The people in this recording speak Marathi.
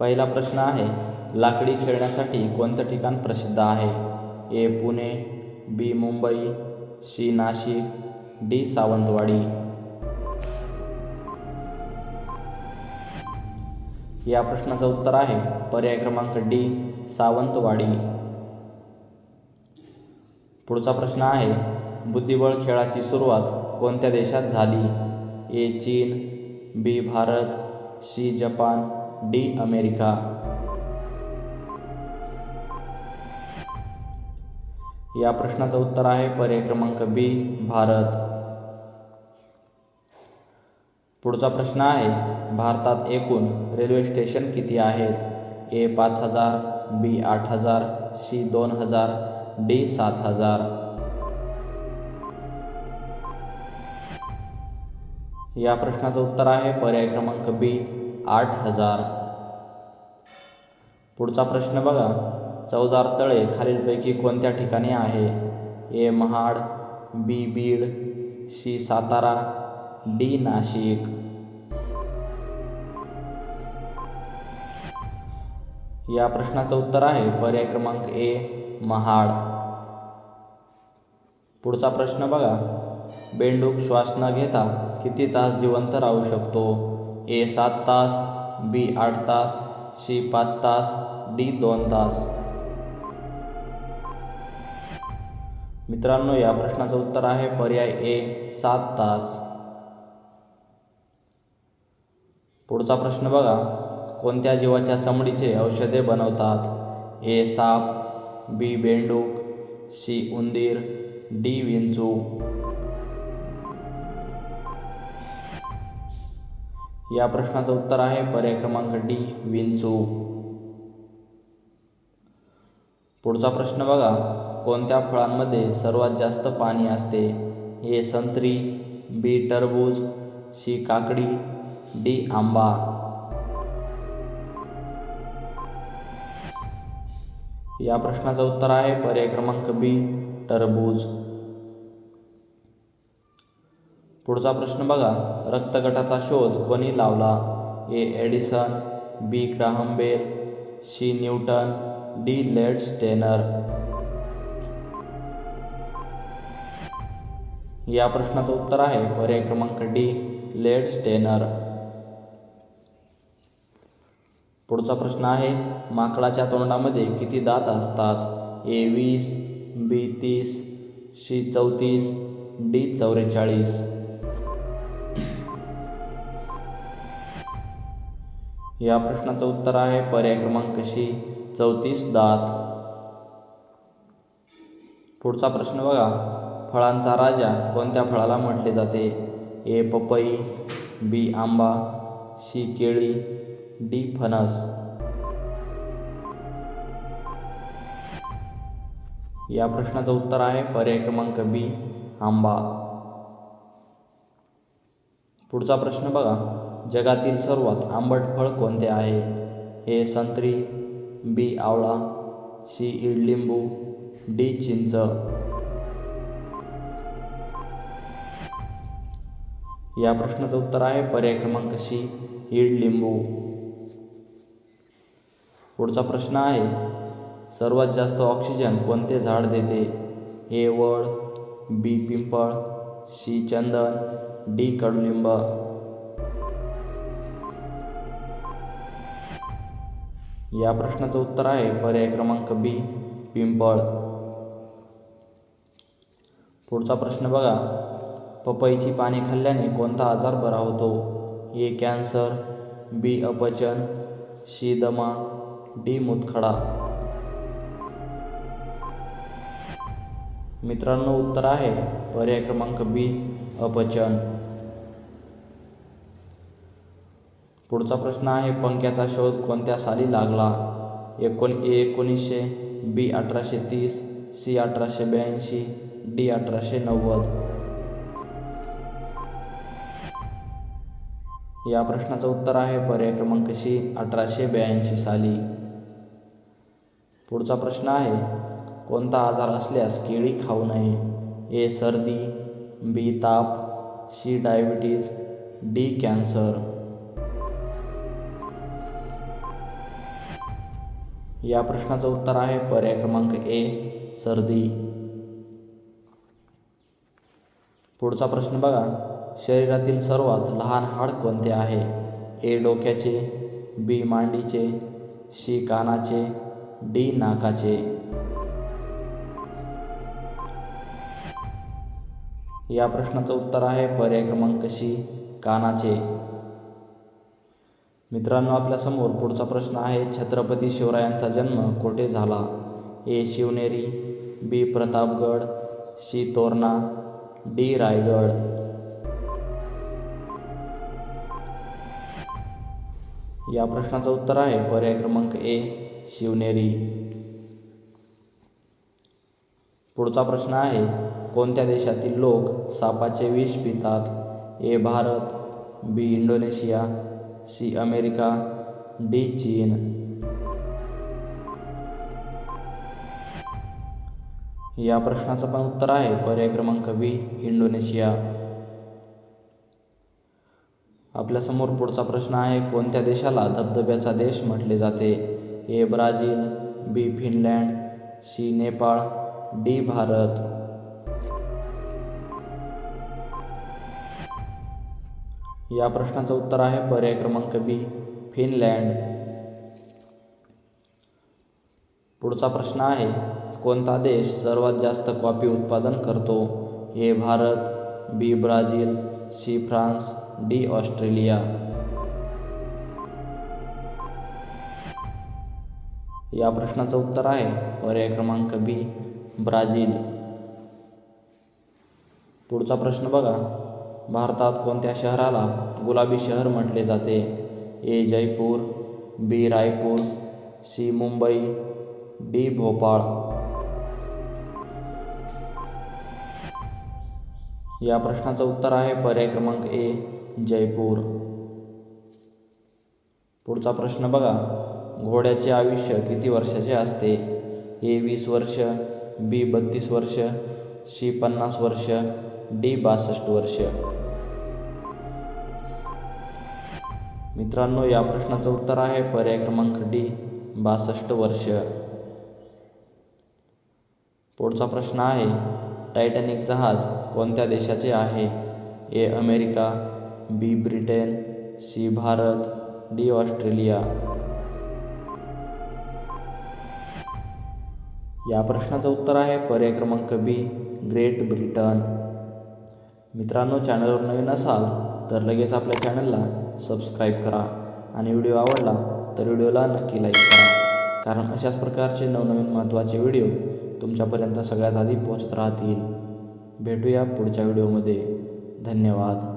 पहिला प्रश्न आहे लाकडी खेळण्यासाठी कोणतं ठिकाण प्रसिद्ध आहे? A Pune B Mumbai C Nashik D Sawantwadi. या प्रश्नाचं उत्तर आहे पर्याय क्रमांक डी सावंतवाडी. पुढचा प्रश्न आहे बुद्धिबळ खेळाची सुरुवात कोणत्या देशात झाली? ए चीन B Bharat C Japan D America. या प्रश्नाचं उत्तर आहे पर्याय क्रमांक बी भारत. पुढचा प्रश्न आहे भारतात एकूण रेल्वे स्टेशन किती आहेत? ए पाच हजार बी आठ हजार सी दोन हजार डी सात हजार. या प्रश्नाचं उत्तर आहे पर्याय क्रमांक बी आठ हजार. पुढचा प्रश्न बघा. चौदार तळे खालीलपैकी कोणत्या ठिकाणी आहे? A Mahad B Beed C Satara D Nashik. या प्रश्नाचं उत्तर आहे पर्याय क्रमांक ए महाड. पुढचा प्रश्न बघा. बेंडूक श्वास न घेता किती तास जिवंत राहू शकतो? ए सात तास बी आठ तास सी पाच तास डी दोन तास. मित्रांनो या प्रश्नाचं उत्तर आहे पर्याय ए सात तास. पुढचा प्रश्न बघा. कोणत्या जीवाच्या चमडीचे औषधे बनवतात? ए साप बी बेंडूक सी उंदीर डी विंचू. या प्रश्नाचं उत्तर आहे पर्याय क्रमांक डी विंचू. पुढचा प्रश्न बघा कोणत्या फळांमध्ये सर्वात जास्त पाणी असते? ए संत्री बी टरबूज सी काकडी डी आंबा. या प्रश्नाचं उत्तर आहे पर्याय क्रमांक बी टरबूज. पुढचा प्रश्न बघा. रक्तगटाचा शोध कोणी लावला? A. Edison B. Graham Bell C. Newton D. Landsteiner. या प्रश्नाचं उत्तर आहे पर्याय क्रमांक डी लेड स्टेनर. पुढचा प्रश्न आहे माकडाच्या तोंडामध्ये किती दात असतात? ए. वीस बी. तीस सी. चौतीस डी. चौवेचाळीस या प्रश्नाचं उत्तर आहे. पर्याय क्रमांक शी चौतीस दात. पुढचा प्रश्न बघा. फळांचा राजा कोणत्या फळाला म्हटले जाते? ए पपई बी आंबा सी केळी डी फणस. या प्रश्नाचं उत्तर आहे. पर्याय क्रमांक बी आंबा. पुढचा प्रश्न बघा. जगातील सर्वात आंबट फळ कोणते आहे? ए संत्री बी आवळा सी इडलिंबू डी चिंच. या प्रश्नाचं उत्तर आहे पर्याय क्रमांक सी इडलिंबू. पुढचा प्रश्न आहे सर्वात जास्त ऑक्सिजन कोणते झाड देते? ए वड बी पिंपळ सी चंदन डी कडुलिंब. या प्रश्नाचं उत्तर आहे पर्याय क्रमांक बी पिंपळ. पुढचा प्रश्न बघा. पपईची पाने खाल्ल्याने कोणता आजार बरा होतो? ए कॅन्सर बी अपचन सी दमा डी मुतखडा. मित्रांनो उत्तर आहे पर्याय क्रमांक बी अपचन. पुढचा प्रश्न आहे पंख्याचा शोध कोणत्या साली लागला? एकोण ए एकोणीसशे बी अठराशे तीस सी अठराशे ब्याऐंशी डी अठराशे नव्वद. या प्रश्नाचं उत्तर आहे पर्याय क्रमांक सी अठराशे ब्याऐंशी साली. पुढचा प्रश्न आहे कोणता आजार असल्यास केळी खाऊ नये? ए सर्दी बी ताप सी डायबिटीज डी कॅन्सर. या प्रश्नाचं उत्तर आहे पर्याय क्रमांक ए सर्दी. पुढचा प्रश्न बघा. शरीरातील सर्वात लहान हाड कोणते आहे? ए डोक्याचे बी मांडीचे सी कानाचे डी नाकाचे. या प्रश्नाचं उत्तर आहे पर्याय क्रमांक सी कानाचे. मित्रांनो आपल्यासमोर पुढचा प्रश्न आहे. छत्रपती शिवरायांचा जन्म कोठे झाला? A. Shivneri B. Pratapgad C. Torna D. Raigad. या प्रश्नाचं उत्तर आहे. पर्याय क्रमांक ए शिवनेरी. पुढचा प्रश्न आहे कोणत्या देशातील लोक सापाचे विष पितात? A. Bharat B. Indonesia C America D चीन. या प्रश्नाचं पण उत्तर आहे. पर्याय क्रमांक बी इंडोनेशिया. आपल्यासमोर पुढचा प्रश्न आहे कोणत्या देशाला धबधब्याचा देश म्हटले जाते? A Brazil B Finland C Nepal D Bharat. या प्रश्नाचं उत्तर आहे पर्याय क्रमांक बी फिनलँड. पुढचा प्रश्न आहे कोणता देश सर्वात जास्त कॉफी उत्पादन करतो? A Bharat B Brazil C France D Australia. या प्रश्नाचं उत्तर आहे पर्याय क्रमांक बी ब्राझील. पुढचा प्रश्न बघा भारतात कोणत्या शहराला गुलाबी शहर म्हटले जाते? A Jaipur B Raipur C Mumbai D Bhopal. या प्रश्नाचं उत्तर आहे पर्याय क्रमांक ए जयपूर. पुढचा प्रश्न बघा. घोड्याचे आयुष्य किती वर्षाचे असते? ए वीस वर्ष बी बत्तीस वर्ष सी पन्नास वर्ष डी बासष्ट वर्ष. मित्रांनो या प्रश्नाचं उत्तर आहे. पर्याय क्रमांक डी बासष्ट वर्ष. पुढचा प्रश्न आहे टायटॅनिक जहाज कोणत्या देशाचे आहे? A America B Britain C Bharat D Australia. या प्रश्नाचं उत्तर आहे पर्याय क्रमांक बी ग्रेट ब्रिटन. मित्रांनो चॅनलवर नवीन असाल तर लगेच आपल्या चॅनलला सबस्क्राईब करा. आणि व्हिडिओ आवडला तर व्हिडिओला नक्की लाईक करा. कारण अशाच प्रकारचे नवनवीन महत्त्वाचे व्हिडिओ तुमच्यापर्यंत सगळ्यात आधी पोहोचत राहतील. भेटूया पुढच्या व्हिडिओमध्ये धन्यवाद.